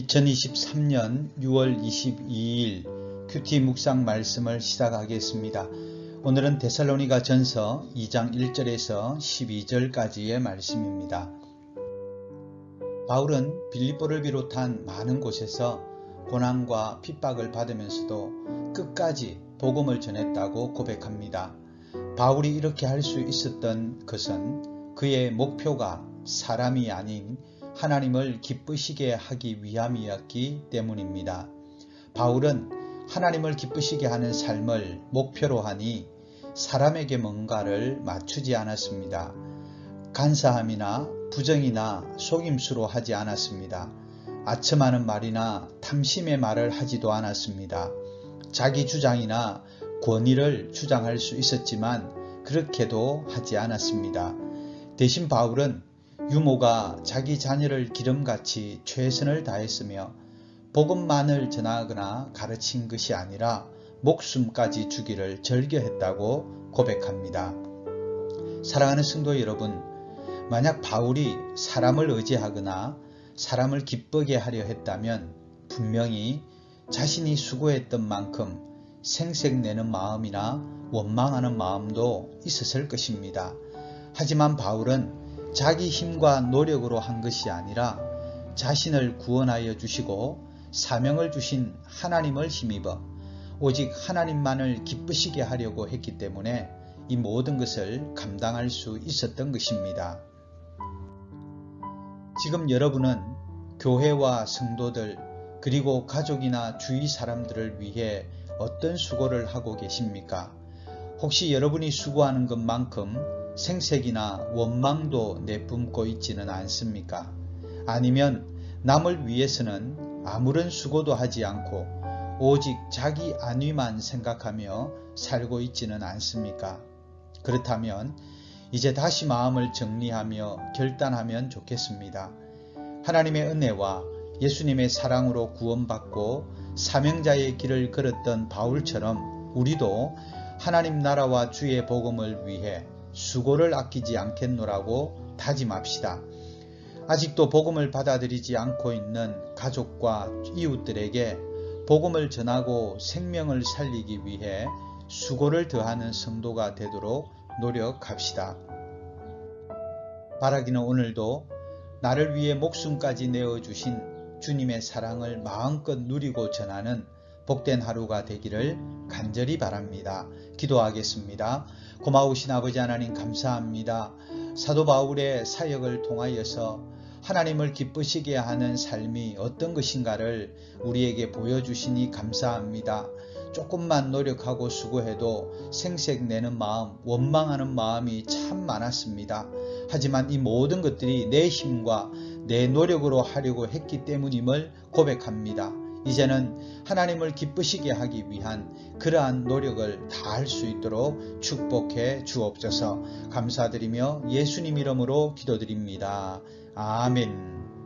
2023년 6월 22일 큐티 묵상 말씀을 시작하겠습니다. 오늘은 데살로니가 전서 2장 1절에서 12절까지의 말씀입니다. 바울은 빌립보를 비롯한 많은 곳에서 고난과 핍박을 받으면서도 끝까지 복음을 전했다고 고백합니다. 바울이 이렇게 할 수 있었던 것은 그의 목표가 사람이 아닌 하나님을 기쁘시게 하기 위함이었기 때문입니다. 바울은 하나님을 기쁘시게 하는 삶을 목표로 하니 사람에게 뭔가를 맞추지 않았습니다. 간사함이나 부정이나 속임수로 하지 않았습니다. 아첨하는 말이나 탐심의 말을 하지도 않았습니다. 자기 주장이나 권위를 주장할 수 있었지만 그렇게도 하지 않았습니다. 대신 바울은 유모가 자기 자녀를 기름같이 최선을 다했으며 복음만을 전하거나 가르친 것이 아니라 목숨까지 주기를 절개했다고 고백합니다. 사랑하는 성도 여러분, 만약 바울이 사람을 의지하거나 사람을 기쁘게 하려 했다면 분명히 자신이 수고했던 만큼 생색내는 마음이나 원망하는 마음도 있었을 것입니다. 하지만 바울은 자기 힘과 노력으로 한 것이 아니라 자신을 구원하여 주시고 사명을 주신 하나님을 힘입어 오직 하나님만을 기쁘시게 하려고 했기 때문에 이 모든 것을 감당할 수 있었던 것입니다. 지금 여러분은 교회와 성도들 그리고 가족이나 주위 사람들을 위해 어떤 수고를 하고 계십니까? 혹시 여러분이 수고하는 것만큼 생색이나 원망도 내뿜고 있지는 않습니까? 아니면 남을 위해서는 아무런 수고도 하지 않고 오직 자기 안위만 생각하며 살고 있지는 않습니까? 그렇다면 이제 다시 마음을 정리하며 결단하면 좋겠습니다. 하나님의 은혜와 예수님의 사랑으로 구원받고 사명자의 길을 걸었던 바울처럼 우리도 하나님 나라와 주의 복음을 위해 수고를 아끼지 않겠노라고 다짐합시다. 아직도 복음을 받아들이지 않고 있는 가족과 이웃들에게 복음을 전하고 생명을 살리기 위해 수고를 더하는 성도가 되도록 노력합시다. 바라기는 오늘도 나를 위해 목숨까지 내어주신 주님의 사랑을 마음껏 누리고 전하는 복된 하루가 되기를 간절히 바랍니다. 기도하겠습니다. 고마우신 아버지 하나님 감사합니다. 사도 바울의 사역을 통하여서 하나님을 기쁘시게 하는 삶이 어떤 것인가를 우리에게 보여주시니 감사합니다. 조금만 노력하고 수고해도 생색내는 마음, 원망하는 마음이 참 많았습니다. 하지만 이 모든 것들이 내 힘과 내 노력으로 하려고 했기 때문임을 고백합니다. 이제는 하나님을 기쁘시게 하기 위한 그러한 노력을 다할 수 있도록 축복해 주옵소서 감사드리며 예수님 이름으로 기도드립니다. 아멘.